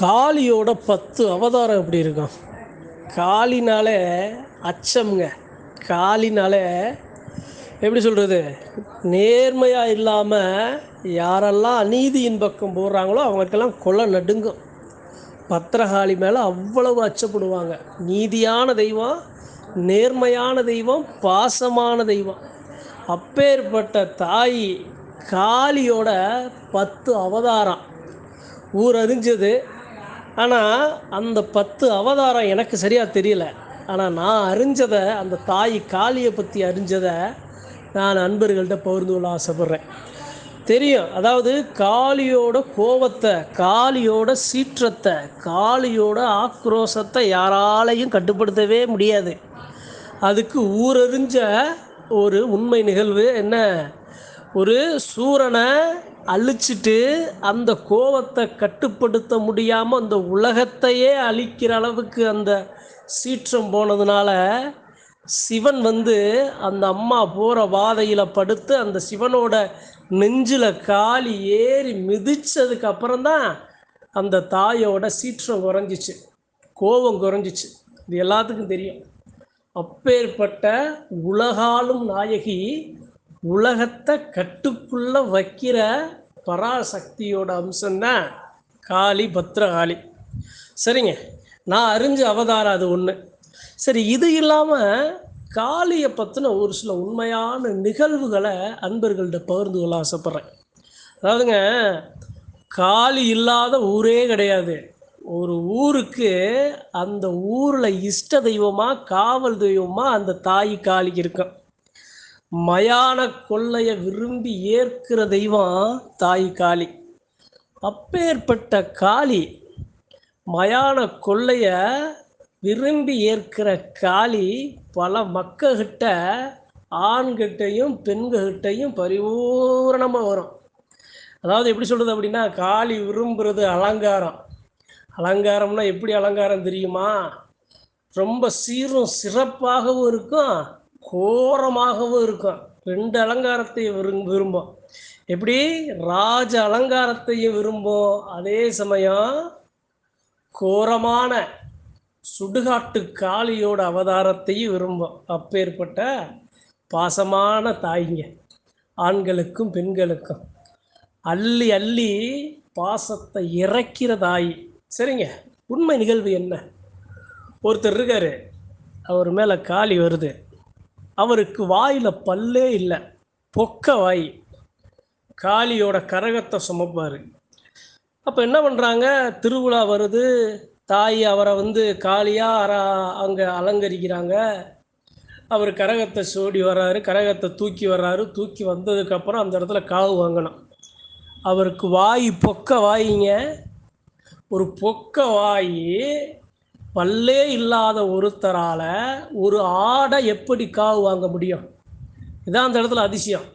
காளியோட பத்து அவதாரம் எப்படி இருக்கும்? காளினாலே அச்சம்ங்க. காளினாலே எப்படி சொல்கிறது நேர்மையாக இல்லாமல் யாரெல்லாம் அநீதியின் பக்கம் போடுறாங்களோ அவங்களுக்கெல்லாம் கொலை நடுங்கும். பத்திரகாளி மேலே அவ்வளவு அச்சப்படுவாங்க. நீதியான தெய்வம் நேர்மையான தெய்வம் பாசமான தெய்வம். அப்பேற்பட்ட தாய் காளியோட பத்து அவதாரம். ஊர் அறிஞ்சது ஆனால் அந்த பத்து அவதாரம் எனக்கு சரியாக தெரியல. ஆனால் நான் அறிஞ்சதை அந்த தாய் காளியை பற்றி அறிஞ்சதை நான் நண்பர்கள்ட்ட பகிர்ந்து கொள்ள ஆசைப்பட்றேன். தெரியும். அதாவது காளியோட கோபத்தை காளியோட சீற்றத்தை காளியோட ஆக்ரோஷத்தை யாராலையும் கட்டுப்படுத்தவே முடியாது. அதுக்கு ஊரறிஞ்ச ஒரு உண்மை நிகழ்வு என்ன? ஒரு சூரனை அழிச்சிட்டு அந்த கோபத்தை கட்டுப்படுத்த முடியாமல் அந்த உலகத்தையே அழிக்கிற அளவுக்கு அந்த சீற்றம் போனதுனால சிவன் வந்து அந்த அம்மா போகிற வாதையில் படுத்து அந்த சிவனோட நெஞ்சில் காலி ஏறி மிதித்ததுக்கு அப்புறம்தான் அந்த தாயோட சீற்றம் குறைஞ்சிச்சு. கோபம் குறைஞ்சிச்சு. இது எல்லாத்துக்கும் தெரியும். அப்பேற்பட்ட உலகாலும் நாயகி உலகத்தை கட்டுக்குள்ள வைக்கிற பராசக்தியோட அம்சம்தான் காளி பத்ரகாளி. சரிங்க. நான் அறிஞ்ச அவதாரம் அது ஒன்று சரி இது இல்லாமல் காளியை பற்றின ஒரு சில உண்மையான நிகழ்வுகளை அன்பர்கள்ட்ட பகிர்ந்து கொள்ள ஆசைப்பட்றேன். அதாவதுங்க காளி இல்லாத ஊரே கிடையாது. ஒரு ஊருக்கு அந்த ஊரில் இஷ்ட தெய்வமாக காவல் தெய்வமாக அந்த தாய் காளிக்கு இருக்கும் மயான கொள்ளைய விரும்பி ஏற்கிற தெய்வம் தாய் காளி. அப்பேற்பட்ட காளி மயான கொள்ளைய விரும்பி ஏற்கிற காளி பல மக்கள்கிட்ட ஆண்கிட்டையும் பெண்கள்கிட்டையும் பரிபூரணமாக வரும். அதாவது எப்படி சொல்கிறது அப்படின்னா காளி விரும்புகிறது அலங்காரம். அலங்காரம்னா எப்படி அலங்காரம் தெரியுமா? ரொம்ப சீரும் சிறப்பாகவும் இருக்கும். கோரமாகவும் இருக்கும். ரெண்டு அலங்காரத்தையும் விரும் விரும்பும். எப்படி? ராஜ அலங்காரத்தையும் விரும்பும். அதே சமயம் கோரமான சுடுகாட்டு காளியோட அவதாரத்தையும் விரும்பும். அப்பேற்பட்ட பாசமான தாய்ங்க. ஆண்களுக்கும் பெண்களுக்கும். அள்ளி அள்ளி பாசத்தை இறக்கிற தாய். சரிங்க? உண்மை நிகழ்வு என்ன? ஒருத்தர் இருக்காரு. அவர் மேலே காளி வருது. அவருக்கு வாயில் பல்லே இல்லை. பொக்க வாய். காளியோட கரகத்தை சுமப்பார். அப்போ என்ன பண்ணுறாங்க திருவிழா வருது. தாய் அவரை வந்து காளியாக அங்கே அலங்கரிக்கிறாங்க. அவர் கரகத்தை சோடி வர்றாரு. கரகத்தை தூக்கி வர்றாரு. தூக்கி வந்ததுக்கப்புறம் அந்த இடத்துல காவு வாங்கணும். அவருக்கு வாய் பொக்க வாயிங்க. ஒரு பொக்க வாய் பல்லே இல்லாத ஒருத்தரால் ஒரு ஆடை எப்படி காவு வாங்க முடியும்? இதான் அந்த இடத்துல அதிசயம்.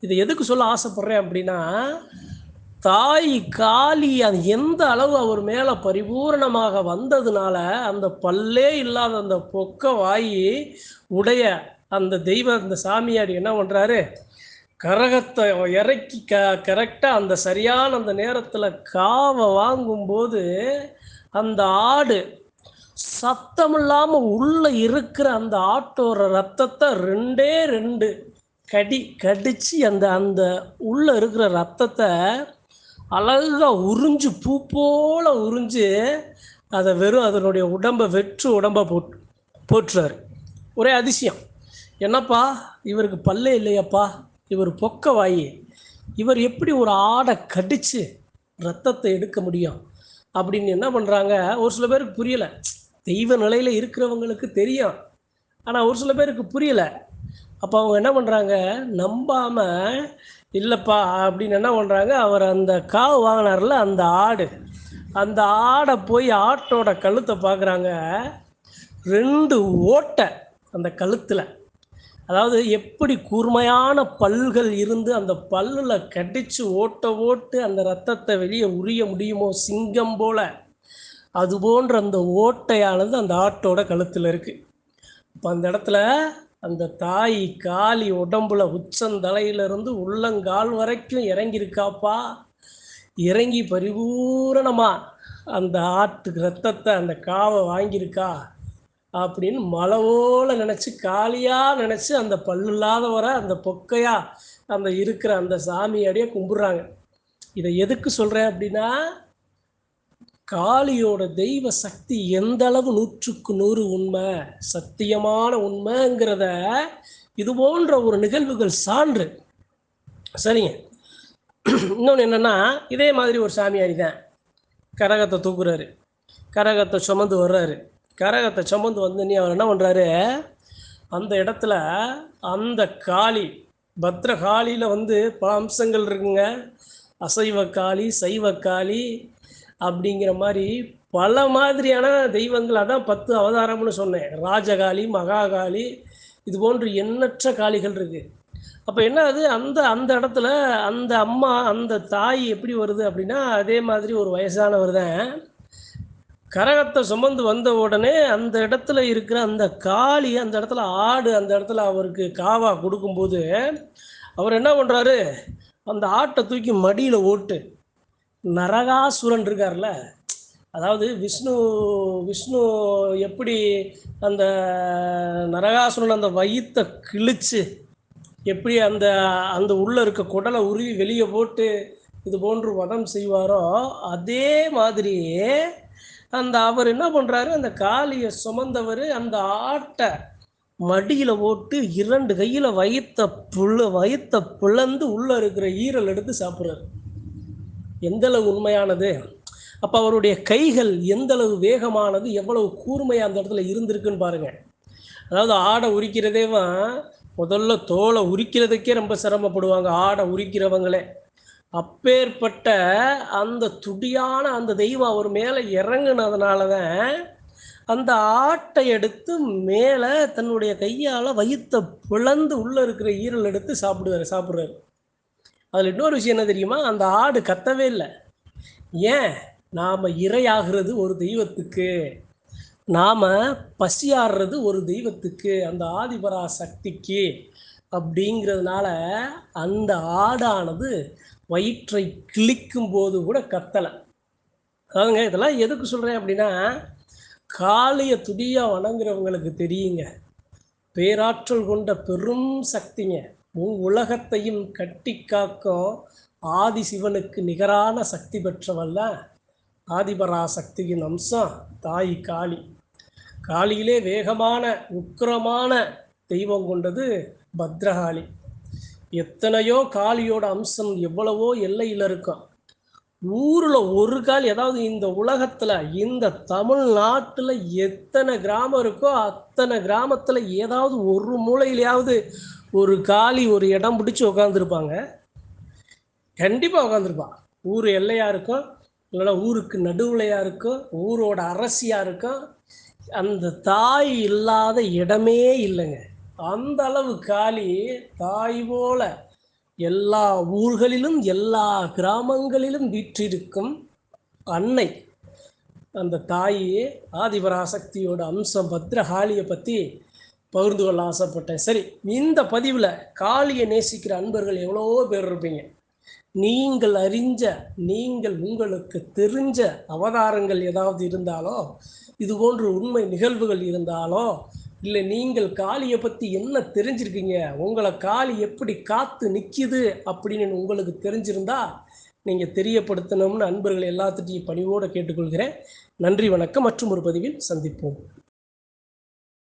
இதை எதுக்கு சொல்ல ஆசைப்பட்றேன் அப்படின்னா தாய் காளி அது எந்த அளவு அவர் மேலே பரிபூரணமாக வந்ததுனால அந்த பல்லே இல்லாத அந்த பொக்க வாயி உடைய அந்த தெய்வ அந்த சாமியார் என்ன பண்ணுறாரு கரகத்தை இறக்கி க கரெக்டாக அந்த சரியான அந்த நேரத்தில் காவை வாங்கும்போது அந்த ஆடு சத்தம் இல்லாமல் உள்ளே இருக்கிற அந்த ஆட்டோர ரத்தத்தை ரெண்டே ரெண்டு கடி கடித்து அந்த அந்த உள்ளே இருக்கிற ரத்தத்தை அழகாக உறிஞ்சு பூ போல் உறிஞ்சு அதை வெறும் அதனுடைய உடம்பை வெற்று உடம்பை போட்டு போட்டுறாரு ஒரே அதிசயம். என்னப்பா? இவருக்கு பல்லே இல்லையப்பா. இவர் பொக்க வாயி இவர் எப்படி ஒரு ஆடை கடித்து ரத்தத்தை எடுக்க முடியும்? அப்படின்னு என்ன பண்ணுறாங்க ஒரு சில பேருக்கு புரியலை. தெய்வ நிலையில் இருக்கிறவங்களுக்கு தெரியும். ஆனால் ஒரு சில பேருக்கு புரியலை. அப்போ அவங்க என்ன பண்ணுறாங்க நம்பாமல் இல்லைப்பா அப்படின்னு என்ன பண்ணுறாங்க அவர் அந்த காவு வாங்கினார்ல அந்த ஆடு. அந்த ஆடை போய் ஆட்டோட கழுத்தை பார்க்குறாங்க ரெண்டு ஓட்டை அந்த கழுத்தில். அதாவது எப்படி கூர்மையான பல்கள் இருந்து அந்த பல்லில் கடித்து ஓட்ட ஓட்டு அந்த ரத்தத்தை வெளியே உரிய முடியுமோ சிங்கம் போல். அது போன்ற அந்த ஓட்டையானது அந்த ஆட்டோட கழுத்தில் இருக்குது இப்போ அந்த இடத்துல அந்த தாய் காளி உடம்புல உச்சந்தலையிலிருந்து உள்ளங்கால் வரைக்கும் இறங்கியிருக்காப்பா. இறங்கி பரிபூரணமாக அந்த ஆட்டுக்கு ரத்தத்தை அந்த காவை வாங்கியிருக்கா அப்படின்னு மலவோல நினச்சி காலியாக நினச்சி அந்த பல்லு இல்லாதவரை அந்த பொக்கையாக அந்த இருக்கிற அந்த சாமியாடியே கும்பிட்றாங்க. இதை எதுக்கு சொல்கிறேன் அப்படின்னா காளியோட தெய்வ சக்தி எந்த அளவு நூற்றுக்கு நூறு உண்மை? சத்தியமான உண்மைங்கிறத இது போன்ற ஒரு நிகழ்வுகள் சான்று. சரிங்க. இன்னொன்று என்னென்னா இதே மாதிரி ஒரு சாமியாரி தான் கரகத்தை தூக்குறாரு. கரகத்தை சுமந்து வர்றாரு. கரகத்தை சுமந்து வந்து நீ அவர் என்ன பண்ணுறாரு அந்த இடத்துல அந்த காளி பத்ர காளியில் வந்து பல அம்சங்கள் இருக்குங்க. அசைவ காளி சைவ காளி அப்படிங்கிற மாதிரி பல மாதிரியான தெய்வங்கள். அதான் பத்து அவதாரம்னு சொன்னேன். ராஜகாளி மகாகாளி இது போன்று எண்ணற்ற காளிகள் இருக்குது அப்போ என்ன அது? அந்த அந்த இடத்துல அந்த அம்மா அந்த தாய் எப்படி வருது அப்படின்னா அதே மாதிரி ஒரு வயசானவர் தான். கரகத்தை சுமந்து வந்த உடனே அந்த இடத்துல இருக்கிற அந்த காளி அந்த இடத்துல ஆடு அந்த இடத்துல அவருக்கு காவா கொடுக்கும்போது அவர் என்ன பண்ணுறாரு அந்த ஆட்டை தூக்கி மடியில் ஓட்டு. நரகாசுரன் இருக்கார்ல அதாவது விஷ்ணு விஷ்ணு எப்படி அந்த நரகாசுரன் அந்த வயிற்றை கிழிச்சு எப்படி அந்த அந்த உள்ளே இருக்க குடலை உருவி வெளியே போட்டு இது போன்று வதம் செய்வாரோ அதே மாதிரியே அந்த அவர் என்ன பண்ணுறாரு அந்த காளியை சுமந்தவர் அந்த ஆட்டை மடியில் போட்டு இரண்டு கையில் வயிற்ற புள்ள வயிற்ற பிளந்து உள்ளே இருக்கிற ஈரல் எடுத்து சாப்பிட்றாரு. எந்தளவு உண்மையானது? அப்போ அவருடைய கைகள் எந்தளவு வேகமானது எவ்வளவு கூர்மையாக அந்த இடத்துல இருந்திருக்குன்னு பாருங்கள் அதாவது ஆடை உரிக்கிறதேவன் முதல்ல தோலை உரிக்கிறதுக்கே ரொம்ப சிரமப்படுவாங்க ஆடை உரிக்கிறவங்களே. அப்பேற்பட்ட அந்த துடியான அந்த தெய்வம் அவர் மேலே இறங்குனதுனால தான் அந்த ஆட்டை எடுத்து மேலே தன்னுடைய கையால் வயிற்ற பிளந்து உள்ளே இருக்கிற ஈரல் எடுத்து சாப்பிடுவார் சாப்பிட்றாரு. அதில் இன்னொரு விஷயம் என்ன தெரியுமா? அந்த ஆடு கத்தவே இல்லை. ஏன்? நாம் இரையாகிறது ஒரு தெய்வத்துக்கு. நாம் பசியாடுறது ஒரு தெய்வத்துக்கு அந்த ஆதிபரா சக்திக்கு அப்படிங்கிறதுனால அந்த ஆடானது வயிற்றை கிழிக்கும் போது கூட கத்தலை. அதாவதுங்க இதெல்லாம் எதுக்கு சொல்கிறேன் அப்படின்னா காளியை துடியாக வணங்குறவங்களுக்கு தெரியுங்க. பேராற்றல் கொண்ட பெரும் சக்திங்க. உலகத்தையும் கட்டி காக்கும் ஆதி சிவனுக்கு நிகரான சக்தி பெற்றவல்ல. ஆதிபரா சக்தியின் அம்சம் தாய் காளி. காளியிலே வேகமான உக்கிரமான தெய்வம் கொண்டது பத்ரகாளி. எத்தனையோ காளியோட அம்சம் எவ்வளவோ எல்லையில் இருக்கும். ஊரில் ஒரு கால் ஏதாவது இந்த உலகத்தில் இந்த தமிழ்நாட்டில் எத்தனை கிராமம் இருக்கோ அத்தனை கிராமத்தில் ஏதாவது ஒரு மூலையிலையாவது ஒரு காளி ஒரு இடம் பிடிச்சி உட்காந்துருப்பாங்க கண்டிப்பாக உட்காந்துருப்பான் ஊர் எல்லையாக இருக்கும் இல்லைன்னா ஊருக்கு நடுவுலையாக இருக்கும் ஊரோட அரசியாக இருக்கும். அந்த தாய் இல்லாத இடமே இல்லைங்க. அந்த அளவு காளி தாய் போல எல்லா ஊர்களிலும் எல்லா கிராமங்களிலும் வீற்றிருக்கும் அன்னை. அந்த தாயே ஆதிபராசக்தியோட அம்சம் பத்ரகாளியை பற்றி பகிர்ந்து கொள்ள ஆசைப்பட்டேன். சரி இந்த பதிவில் காளியை நேசிக்கிற அன்பர்கள் எவ்வளோ பேர் இருப்பீங்க. நீங்கள் அறிஞ்ச நீங்கள் உங்களுக்கு தெரிஞ்ச அவதாரங்கள் ஏதாவது இருந்தாலோ இது போன்ற உண்மை நிகழ்வுகள் இருந்தாலோ இல்லை நீங்கள் காளியை பற்றி என்ன தெரிஞ்சிருக்கீங்க உங்களை காளி எப்படி காத்து நிற்கிது அப்படின்னு உங்களுக்கு தெரிஞ்சிருந்தா நீங்கள் தெரியப்படுத்தணும்னு அன்பர்கள் எல்லாத்துட்டையும் பணிவோடு கேட்டுக்கொள்கிறேன். நன்றி வணக்கம். மற்றும் ஒரு பதிவில் சந்திப்போம்.